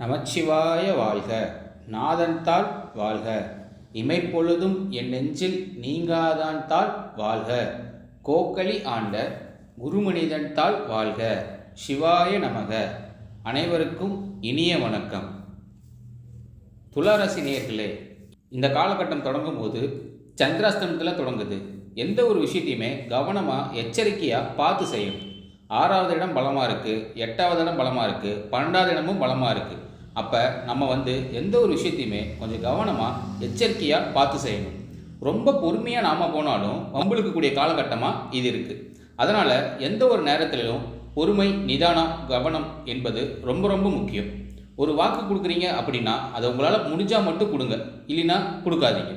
நமச்சிவாய வாழ்க. நாதன்தாள் வாழ்க. இமைப்பொழுதும் என் நெஞ்சில் நீங்காதான்தாள் வாழ்க. கோக்களி ஆண்ட குருமனிதன்தாள் வாழ்க. சிவாய நமக. அனைவருக்கும் இனிய வணக்கம். துளாராசி இந்த காலகட்டம் தொடங்கும் போது சந்திராஸ்தமத்தில் தொடங்குது. எந்த ஒரு விஷயத்தையுமே கவனமாக எச்சரிக்கையாக பார்த்து செய்யணும். ஆறாவது இடம் பலமாக இருக்குது எட்டாவது இடம் பலமாக இருக்குது பன்னெண்டாவது இடமும் பலமாக இருக்குது அப்போ நம்ம வந்து எந்த ஒரு விஷயத்தையுமே கொஞ்சம் கவனமாக எச்சரிக்கையாக பார்த்து செய்யணும். ரொம்ப பொறுமையாக நாம் போனாலும் வம்புழுக்கக்கூடிய காலகட்டமாக இது இருக்குது அதனால் எந்த ஒரு நேரத்திலும் பொறுமை நிதானம் கவனம் என்பது ரொம்ப ரொம்ப முக்கியம். ஒரு வாக்கு கொடுக்குறீங்க அப்படின்னா அதை உங்களால் முடிஞ்சால் மட்டும் கொடுங்க. இல்லைன்னா கொடுக்காதீங்க.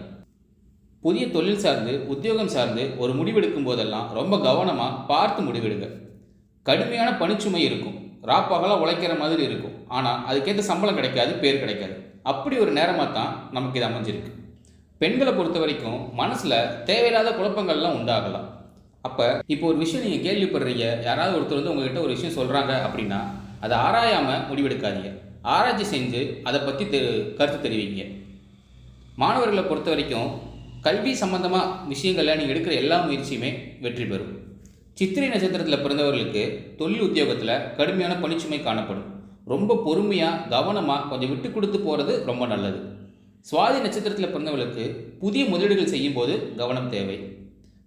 புதிய தொழில் சார்ந்து உத்தியோகம் சார்ந்து ஒரு முடிவெடுக்கும் போதெல்லாம் ரொம்ப கவனமாக பார்த்து முடிவெடுங்க. கடுமையான பணிச்சுமை இருக்கும். ராப்பகலாக உழைக்கிற மாதிரி இருக்கும். ஆனால் அதுக்கேற்ற சம்பளம் கிடைக்காது பேர் கிடைக்காது. அப்படி ஒரு நேரமாக தான் நமக்கு இது அமைஞ்சிருக்கு. பெண்களை பொறுத்த வரைக்கும் மனசில் தேவையில்லாத குழப்பங்கள்லாம் உண்டாகலாம். அப்போ இப்போ ஒரு விஷயம் நீங்கள் கேள்விப்படுறீங்க. யாராவது ஒருத்தர் வந்து உங்ககிட்ட ஒரு விஷயம் சொல்கிறாங்க அப்படின்னா அதை ஆராயாமல் முடிவெடுக்காதீங்க. ஆராய்ச்சி செஞ்சு அதை பற்றி தெ கருத்து தெரிவிங்க. மாணவர்களை பொறுத்த வரைக்கும் கல்வி சம்பந்தமாக விஷயங்களில் நீங்கள் எடுக்கிற எல்லா முயற்சியுமே வெற்றி பெறும். சித்திரை நட்சத்திரத்தில் பிறந்தவர்களுக்கு தொழில் உத்தியோகத்தில் கடுமையான பணிச்சுமை காணப்படும். ரொம்ப பொறுமையாக கவனமாக கொஞ்சம் விட்டு கொடுத்து போகிறது ரொம்ப நல்லது. சுவாதி நட்சத்திரத்தில் பிறந்தவர்களுக்கு புதிய முதலீடுகள் செய்யும்போது கவனம் தேவை.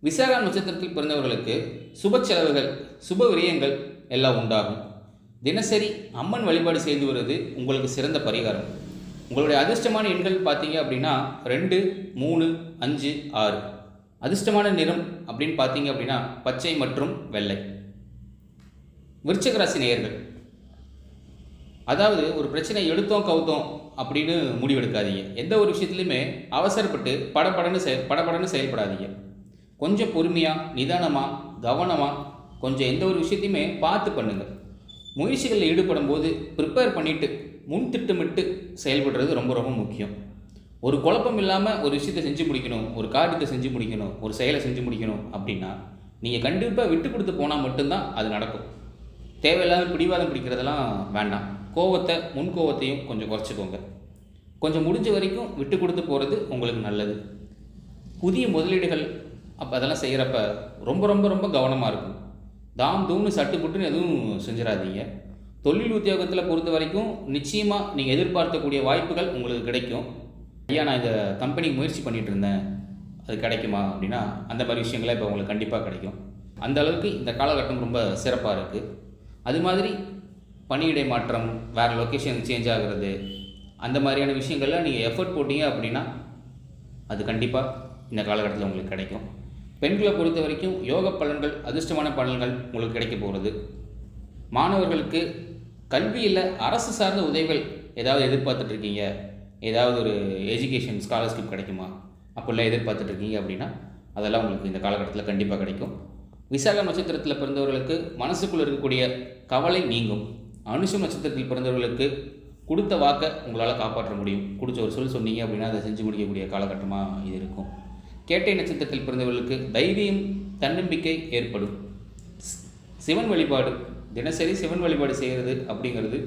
விசாகா நட்சத்திரத்தில் பிறந்தவர்களுக்கு சுப செலவுகள் சுப விரயங்கள் எல்லாம் உண்டாகும். தினசரி அம்மன் வழிபாடு செய்து வருவது உங்களுக்கு சிறந்த பரிகாரம். உங்களுடைய அதிர்ஷ்டமான எண்கள் பார்த்தீங்க அப்படின்னா ரெண்டு மூணு அஞ்சு ஆறு. அதிர்ஷ்டமான நிறம் அப்படின்னு பார்த்தீங்க அப்படின்னா பச்சை மற்றும் வெள்ளை. விருச்சிக ராசி நேயர்கள் அதாவது ஒரு பிரச்சனை எடுத்தோம் கவுத்தோம் அப்படின்னு முடிவெடுக்காதீங்க. எந்த ஒரு விஷயத்துலையுமே அவசரப்பட்டு படப்படன்னு செய படபடன்னு செயல்படாதீங்க. கொஞ்சம் பொறுமையாக நிதானமாக கவனமாக கொஞ்சம் எந்த ஒரு விஷயத்தையுமே பார்த்து பண்ணுங்கள் முயற்சிகளில் ஈடுபடும் போது ப்ரிப்பேர் பண்ணிவிட்டு முன் திட்டமிட்டு செயல்படுறது ரொம்ப ரொம்ப முக்கியம். ஒரு குழப்பம் இல்லாமல் ஒரு விஷயத்தை செஞ்சு முடிக்கணும் ஒரு காரியத்தை செஞ்சு முடிக்கணும் ஒரு செயலை செஞ்சு முடிக்கணும் அப்படின்னா நீங்கள் கண்டிப்பாக விட்டு கொடுத்து போனால் மட்டும்தான் அது நடக்கும். தேவையில்லாத பிடிவாதம் பிடிக்கிறதெல்லாம் வேண்டாம். கோவத்தை முன் கோவத்தையும் கொஞ்சம் குறைச்சிக்கோங்க. கொஞ்சம் முடிஞ்ச வரைக்கும் விட்டு கொடுத்து போகிறது உங்களுக்கு நல்லது. புதிய முதலீடுகள் அப்போ அதெல்லாம் செய்கிறப்ப ரொம்ப ரொம்ப ரொம்ப கவனமாக இருக்கும். தாம் தூம்னு சட்டு புட்டுன்னு எதுவும் செஞ்சிடாதீங்க. தொழில் உத்தியோகத்தில் பொறுத்த வரைக்கும் நிச்சயமாக நீங்கள் எதிர்பார்க்கக்கூடிய வாய்ப்புகள் உங்களுக்கு கிடைக்கும். ஐயா நான் இந்த கம்பெனிக்கு முயற்சி பண்ணிகிட்டு இருந்தேன் அது கிடைக்குமா அப்படின்னா அந்த மாதிரி விஷயங்களே இப்போ உங்களுக்கு கண்டிப்பாக கிடைக்கும். அந்த அளவுக்கு இந்த காலகட்டம் ரொம்ப சிறப்பாக இருக்குது அது மாதிரி பணியிடை மாற்றம் வேறு லொக்கேஷன் சேஞ்ச் ஆகிறது அந்த மாதிரியான விஷயங்கள்லாம் நீங்கள் எஃபர்ட் போட்டீங்க அப்படின்னா அது கண்டிப்பாக இந்த காலகட்டத்தில் உங்களுக்கு கிடைக்கும். பெண்களை பொறுத்த வரைக்கும் யோக பலன்கள் அதிர்ஷ்டமான பலன்கள் உங்களுக்கு கிடைக்க போகிறது மாணவர்களுக்கு கல்வியில் அரசு சார்ந்த உதவிகள் ஏதாவது எதிர்பார்த்துட்ருக்கீங்க ஏதாவது ஒரு எஜுகேஷன் ஸ்காலர்ஷிப் கிடைக்குமா? அப்படிலாம் எதிர்பார்த்துட்ருக்கீங்க அப்படின்னா அதெல்லாம் உங்களுக்கு இந்த காலகட்டத்தில் கண்டிப்பாக கிடைக்கும். விசாக நட்சத்திரத்தில் பிறந்தவர்களுக்கு மனசுக்குள்ளே இருக்கக்கூடிய கவலை நீங்கும். அனுஷம் நட்சத்திரத்தில் பிறந்தவர்களுக்கு கொடுத்த வாக்கை உங்களால் காப்பாற்ற முடியும். கொடுத்த ஒரு சொல் சொன்னீங்க அப்படின்னா அதை செஞ்சு முடிக்கக்கூடிய காலகட்டமாக இது இருக்கும். கேட்டை நட்சத்திரத்தில் பிறந்தவர்களுக்கு தைரியம் தன்னம்பிக்கை ஏற்படும். சிவன் வழிபாடு தினசரி சிவன் வழிபாடு செய்கிறது அப்படிங்கிறது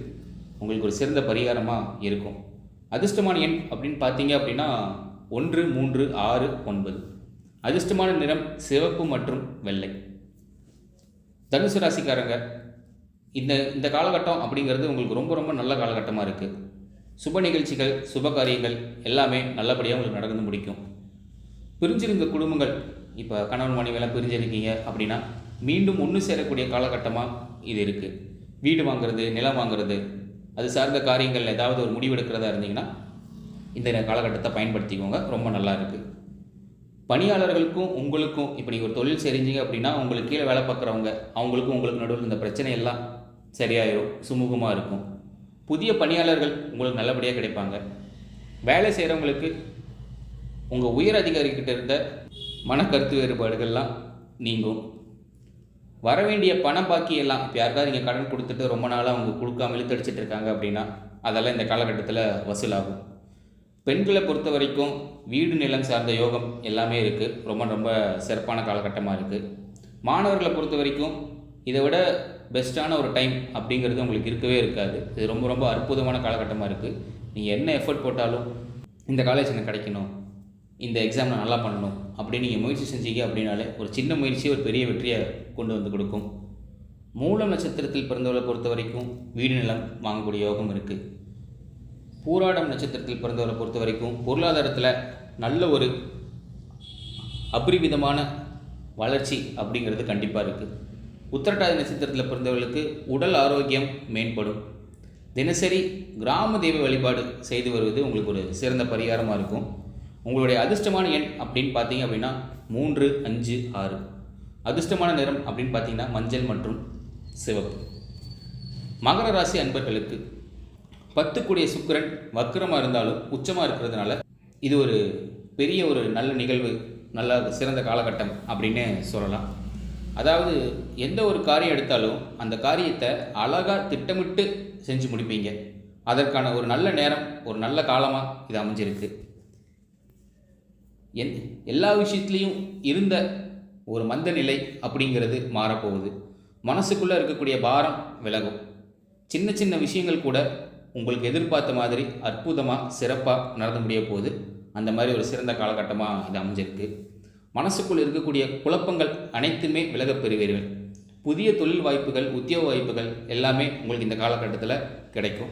உங்களுக்கு ஒரு சிறந்த பரிகாரமாக இருக்கும். அதிர்ஷ்டமான எண் அப்படின்னு பார்த்தீங்க அப்படின்னா ஒன்று மூன்று ஆறு ஒன்பது. அதிர்ஷ்டமான நிறம் சிவப்பு மற்றும் வெள்ளை. தனுசு ராசிக்காரங்க இந்த இந்த காலகட்டம் அப்படிங்கிறது உங்களுக்கு ரொம்ப ரொம்ப நல்ல காலகட்டமாக இருக்குது சுப நிகழ்ச்சிகள் சுப காரியங்கள் எல்லாமே நல்லபடியாக உங்களுக்கு நடந்து முடிக்கும். பிரிஞ்சிருந்த குடும்பங்கள் இப்போ கணவன் மனைவியெல்லாம் பிரிஞ்சிருக்கீங்க அப்படின்னா மீண்டும் ஒன்று சேரக்கூடிய காலகட்டமாக இது இருக்குது வீடு வாங்குறது நிலம் வாங்குறது அது சார்ந்த காரியங்கள் ஏதாவது ஒரு முடிவெடுக்கிறதா இருந்தீங்கன்னா இந்த காலகட்டத்தை பயன்படுத்திக்கோங்க. ரொம்ப நல்லா இருக்குது பணியாளர்களுக்கும் உங்களுக்கும் இப்போ நீங்கள் ஒரு தொழில் செஞ்சீங்க அப்படின்னா உங்களுக்கு கீழே வேலை பார்க்குறவங்க அவங்களுக்கும் உங்களுக்கு நடுவில் இந்த பிரச்சனை எல்லாம் சரியாயிரும் சுமூகமாக இருக்கும். புதிய பணியாளர்கள் உங்களுக்கு நல்லபடியாக கிடைப்பாங்க. வேலை செய்கிறவங்களுக்கு உங்கள் உயர் அதிகாரிக்கிட்ட இருந்த மனக்கருத்து வேறுபாடுகள்லாம் நீங்கும். வரவேண்டிய வேண்டிய பாக்கி எல்லாம் இப்போ யாருக்காவது நீங்கள் கடன் கொடுத்துட்டு ரொம்ப நாளாக அவங்க கொடுக்காம இழுத்தடிச்சிட்டு இருக்காங்க அப்படின்னா அதெல்லாம் இந்த காலகட்டத்தில் வசூலாகும். பெண்களை பொறுத்த வரைக்கும் வீடு நிலம் சார்ந்த யோகம் எல்லாமே இருக்குது ரொம்ப ரொம்ப சிறப்பான காலகட்டமாக இருக்குது மாணவர்களை பொறுத்த வரைக்கும் இதை விட பெஸ்ட்டான ஒரு டைம் அப்படிங்கிறது உங்களுக்கு இருக்கவே இருக்காது. இது ரொம்ப ரொம்ப அற்புதமான காலகட்டமாக இருக்குது நீங்கள் என்ன எஃபர்ட் போட்டாலும் இந்த காலேஜ் எனக்கு கிடைக்கணும். இந்த எக்ஸாம் நான் நல்லா பண்ணணும். அப்படின்னு நீங்கள் முயற்சி செஞ்சீங்க அப்படின்னாலே ஒரு சின்ன முயற்சி ஒரு பெரிய வெற்றியை கொண்டு வந்து கொடுக்கும். மூலம் நட்சத்திரத்தில் பிறந்தவரை பொறுத்த வரைக்கும் வீடு நிலம் வாங்கக்கூடிய யோகம் இருக்குது பூராடம் நட்சத்திரத்தில் பிறந்தவரை பொறுத்த வரைக்கும் பொருளாதாரத்தில் நல்ல ஒரு அபரிவிதமான வளர்ச்சி அப்படிங்கிறது கண்டிப்பாக இருக்குது உத்திரட்டாதி நட்சத்திரத்தில் பிறந்தவர்களுக்கு உடல் ஆரோக்கியம் மேம்படும். தினசரி கிராம தெய்வ வழிபாடு செய்து வருவது உங்களுக்கு ஒரு சிறந்த பரிகாரமாக இருக்கும். உங்களுடைய அதிர்ஷ்டமான எண் அப்படின்னு பார்த்தீங்க அப்படின்னா மூன்று அஞ்சு ஆறு. அதிர்ஷ்டமான நிறம் அப்படின்னு பார்த்தீங்கன்னா மஞ்சள் மற்றும் சிவப்பு. மகர ராசி அன்பர்களுக்கு பத்துக்குடைய சுக்கரன் வக்கரமாக இருந்தாலும் உச்சமாக இருக்கிறதுனால இது ஒரு பெரிய ஒரு நல்ல நிகழ்வு நல்ல சிறந்த காலகட்டம் அப்படின்னு சொல்லலாம். அதாவது எந்த ஒரு காரியம் எடுத்தாலும் அந்த காரியத்தை அழகாக திட்டமிட்டு செஞ்சு முடிப்பீங்க. அதற்கான ஒரு நல்ல நேரம் ஒரு நல்ல காலமாக இது அமைஞ்சிருக்கு. என் எல்லா விஷயத்துலேயும் இருந்த ஒரு மந்த நிலை அப்படிங்கிறது மாறப்போகுது. மனசுக்குள்ளே இருக்கக்கூடிய பாரம் விலகும். சின்ன சின்ன விஷயங்கள் கூட உங்களுக்கு எதிர்பார்த்த மாதிரி அற்புதமாக சிறப்பாக நடந்து முடிய போகுது. அந்த மாதிரி ஒரு சிறந்த காலகட்டமாக இது அமைஞ்சிருக்கு. மனசுக்குள் இருக்கக்கூடிய குழப்பங்கள் அனைத்துமே விலகப் பெறுவீர்கள். புதிய தொழில் வாய்ப்புகள் உத்தியோக வாய்ப்புகள் எல்லாமே உங்களுக்கு இந்த காலகட்டத்தில் கிடைக்கும்.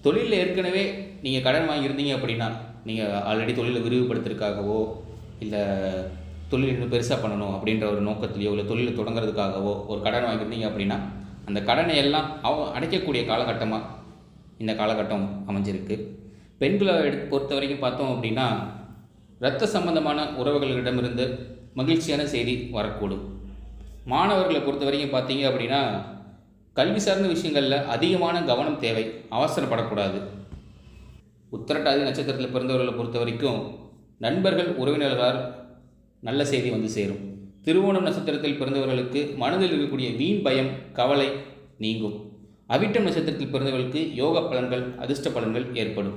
தொழிலில் ஏற்கனவே நீங்கள் கடன் வாங்கியிருந்தீங்க அப்படின்னா நீங்கள் ஆல்ரெடி தொழிலை விரிவுபடுத்துறதுக்காகவோ இல்லை தொழில் இன்னும் பெருசாக பண்ணணும் அப்படின்ற ஒரு நோக்கத்துலையோ இல்லை தொழிலை தொடங்குறதுக்காகவோ ஒரு கடன் வாங்கியிருந்தீங்க அப்படின்னா அந்த கடனை எல்லாம் அவ அடைக்கக்கூடிய காலகட்டமாக இந்த காலகட்டம் அமைஞ்சிருக்கு. பெண்களை எடு பொறுத்த வரைக்கும் பார்த்தோம் அப்படின்னா இரத்த சம்பந்தமான உறவுகளிடமிருந்து மகிழ்ச்சியான செய்தி வரக்கூடும். மாணவர்களை பொறுத்த வரைக்கும் பார்த்தீங்க அப்படின்னா கல்வி சார்ந்த விஷயங்களில் அதிகமான கவனம் தேவை அவசரப்படக்கூடாது. உத்திரட்டாதி நட்சத்திரத்தில் பிறந்தவர்களை பொறுத்த வரைக்கும் நண்பர்கள் உறவினர்களால் நல்ல செய்தி வந்து சேரும். திருவோணம் நட்சத்திரத்தில் பிறந்தவர்களுக்கு மனதில் இருக்கக்கூடிய வீண் பயம் கவலை நீங்கும். அவிட்டம் நட்சத்திரத்தில் பிறந்தவர்களுக்கு யோக பலன்கள் அதிர்ஷ்ட பலன்கள் ஏற்படும்.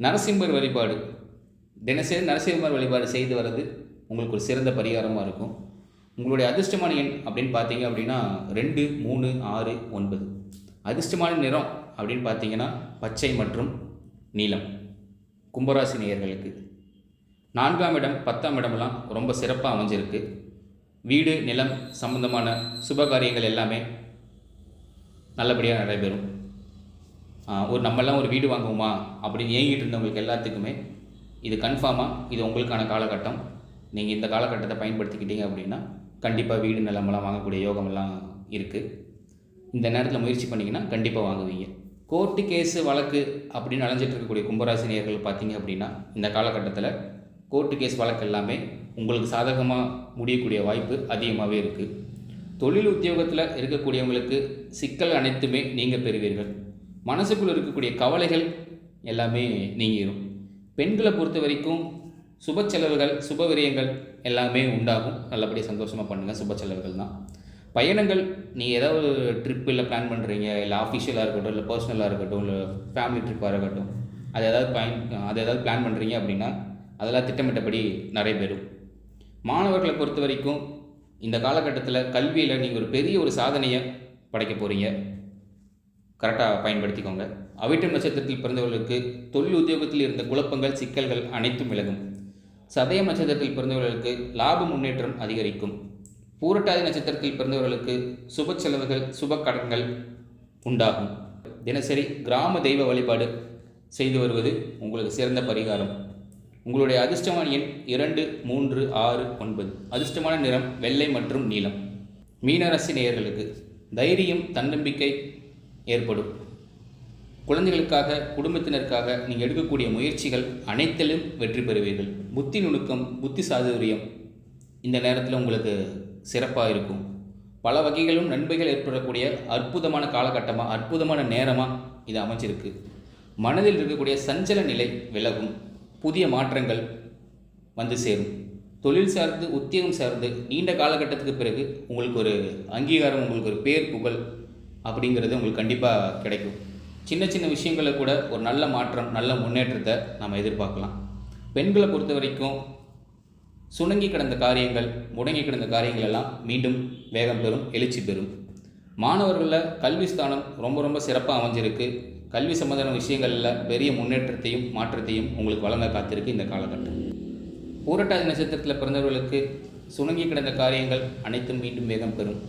நரசிம்மர் வழிபாடு. தினசரி நரசிம்மர் வழிபாடு செய்து வர்றது உங்களுக்கு ஒரு சிறந்த பரிகாரமாக இருக்கும். உங்களுடைய அதிர்ஷ்டமான எண் அப்படின்னு பார்த்தீங்க அப்படின்னா ரெண்டு மூணு ஆறு ஒன்பது. அதிர்ஷ்டமான நிறம் அப்படின்னு பார்த்தீங்கன்னா பச்சை மற்றும் நீலம் கும்பராசி நேயர்களுக்கு. நான்காம் இடம் பத்தாம் இடமெல்லாம் ரொம்ப சிறப்பாக அமைஞ்சிருக்கு. வீடு நிலம் சம்பந்தமான சுப காரியங்கள் எல்லாமே நல்லபடியாக நடைபெறும். ஒரு நம்மெல்லாம் ஒரு வீடு வாங்குவோமா அப்படின்னு ஏங்கிட்டு இருந்தவங்களுக்கு எல்லாத்துக்குமே இது கன்ஃபார்மாக இது உங்களுக்கான காலகட்டம். நீங்கள் இந்த காலகட்டத்தை பயன்படுத்திக்கிட்டீங்க அப்படின்னா கண்டிப்பாக வீடு நிலமெல்லாம் வாங்கக்கூடிய யோகமெல்லாம் இருக்குது இந்த நேரத்தில் முயற்சி பண்ணிங்கன்னா கண்டிப்பாக வாங்குவீங்க. கோர்ட்டு கேஸு வழக்கு அப்படின்னு அலைஞ்சிட்டு இருக்கக்கூடிய கும்பராசி நேர்கள் பார்த்தீங்க அப்படின்னா இந்த காலகட்டத்தில் கோர்ட்டு கேஸ் வழக்கு எல்லாமே உங்களுக்கு சாதகமாக முடியக்கூடிய வாய்ப்பு அதிகமாகவே இருக்குது தொழில் உத்தியோகத்தில் இருக்கக்கூடியவங்களுக்கு சிக்கல் அனைத்துமே நீங்கள் பெறுவீர்கள். மனசுக்குள் இருக்கக்கூடிய கவலைகள் எல்லாமே நீங்கிடும் பெண்களை பொறுத்த வரைக்கும் சுப செலவுகள் சுப விரயங்கள் எல்லாமே உண்டாகும். நல்லபடியாக சந்தோஷமாக பண்ணுங்கள் சுப செலவுகள் தான் பயணங்கள் நீங்கள் ஏதாவது ட்ரிப் இல்லை பிளான் பண்ணுறீங்க இல்லை ஆஃபிஷியலாக இருக்கட்டும் இல்லை பர்சனலாக இருக்கட்டும் இல்லை ஃபேமிலி ட்ரிப்பாக இருக்கட்டும் அது ஏதாவது பயன் அது ஏதாவது பிளான் பண்ணுறீங்க அப்படின்னா அதெல்லாம் திட்டமிட்டபடி நடைபெறும் மாணவர்களை பொறுத்த வரைக்கும் இந்த காலகட்டத்தில் கல்வியில் நீங்கள் ஒரு பெரிய ஒரு சாதனையை படைக்க போகிறீங்க கரெக்டாக பயன்படுத்திக்கோங்க. அவிட்டம் நட்சத்திரத்தில் பிறந்தவர்களுக்கு தொழில் உத்தியோகத்தில் இருந்த குழப்பங்கள் சிக்கல்கள் அனைத்தும் விலகும். சதய நட்சத்திரத்தில் பிறந்தவர்களுக்கு லாப முன்னேற்றம் அதிகரிக்கும். பூரட்டாதி நட்சத்திரத்தில் பிறந்தவர்களுக்கு சுப செலவுகள் சுப கடன்கள் உண்டாகும். தினசரி கிராம தெய்வ வழிபாடு செய்து வருவது உங்களுக்கு சிறந்த பரிகாரம். உங்களுடைய அதிர்ஷ்டமான எண் இரண்டு மூன்று ஆறு ஒன்பது. அதிர்ஷ்டமான நிறம் வெள்ளை மற்றும் நீலம். மீனராசி நேயர்களுக்கு தைரியம் தன்னம்பிக்கை ஏற்படும். குழந்தைகளுக்காக குடும்பத்தினருக்காக நீங்கள் எடுக்கக்கூடிய முயற்சிகள் அனைத்திலும் வெற்றி பெறுவீர்கள். புத்தி நுணுக்கம் புத்தி சாதுரியம் இந்த நேரத்தில் உங்களுக்கு சிறப்பாக இருக்கும். பல வகைகளும் நன்மைகள் ஏற்படக்கூடிய அற்புதமான காலகட்டமாக அற்புதமான நேரமாக இது அமைஞ்சிருக்கு. மனதில் இருக்கக்கூடிய சஞ்சல நிலை விலகும். புதிய மாற்றங்கள் வந்து சேரும். தொழில் சார்ந்து உத்தியோகம் சார்ந்து நீண்ட காலகட்டத்துக்கு பிறகு உங்களுக்கு ஒரு அங்கீகாரம் உங்களுக்கு ஒரு பேர் புகழ் அப்படிங்கிறது உங்களுக்கு கண்டிப்பாக கிடைக்கும். சின்ன சின்ன விஷயங்களில் கூட ஒரு நல்ல மாற்றம் நல்ல முன்னேற்றத்தை நம்ம எதிர்பார்க்கலாம். பெண்களை பொறுத்த வரைக்கும் சுணங்கி கிடந்த காரியங்கள் முடங்கி கிடந்த காரியங்கள் எல்லாம் மீண்டும் வேகம் பெறும் எழுச்சி பெறும். மாணவர்களில் கல்வி ஸ்தானம் ரொம்ப ரொம்ப சிறப்பாக அமைஞ்சிருக்கு. கல்வி சம்பந்தமான விஷயங்களில் பெரிய முன்னேற்றத்தையும் மாற்றத்தையும் உங்களுக்கு வழங்க காத்திருக்கு இந்த காலகட்டம். பூரட்டாதி நட்சத்திரத்தில் பிறந்தவர்களுக்கு சுணங்கி கிடந்த காரியங்கள் அனைத்தும் மீண்டும் வேகம் பெறும்.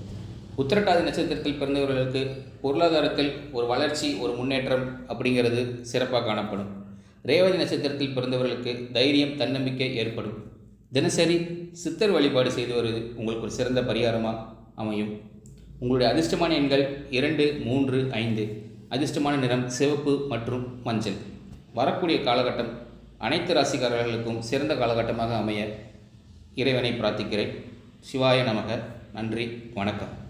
உத்திரட்டாதி நட்சத்திரத்தில் பிறந்தவர்களுக்கு பொருளாதாரத்தில் ஒரு வளர்ச்சி ஒரு முன்னேற்றம் அப்படிங்கிறது சிறப்பாக காணப்படும். ரேவதி நட்சத்திரத்தில் பிறந்தவர்களுக்கு தைரியம் தன்னம்பிக்கை ஏற்படும். தினசரி சித்தர் வழிபாடு செய்து வருவது உங்களுக்கு ஒரு சிறந்த பரிகாரமாக அமையும். உங்களுடைய அதிர்ஷ்டமான எண்கள் இரண்டு மூன்று ஐந்து. அதிர்ஷ்டமான நிறம் சிவப்பு மற்றும் மஞ்சள். வரக்கூடிய காலகட்டம் அனைத்து ராசிக்காரர்களுக்கும் சிறந்த காலகட்டமாக அமைய இறைவனை பிரார்த்திக்கிறேன். சிவாய நமக. நன்றி வணக்கம்.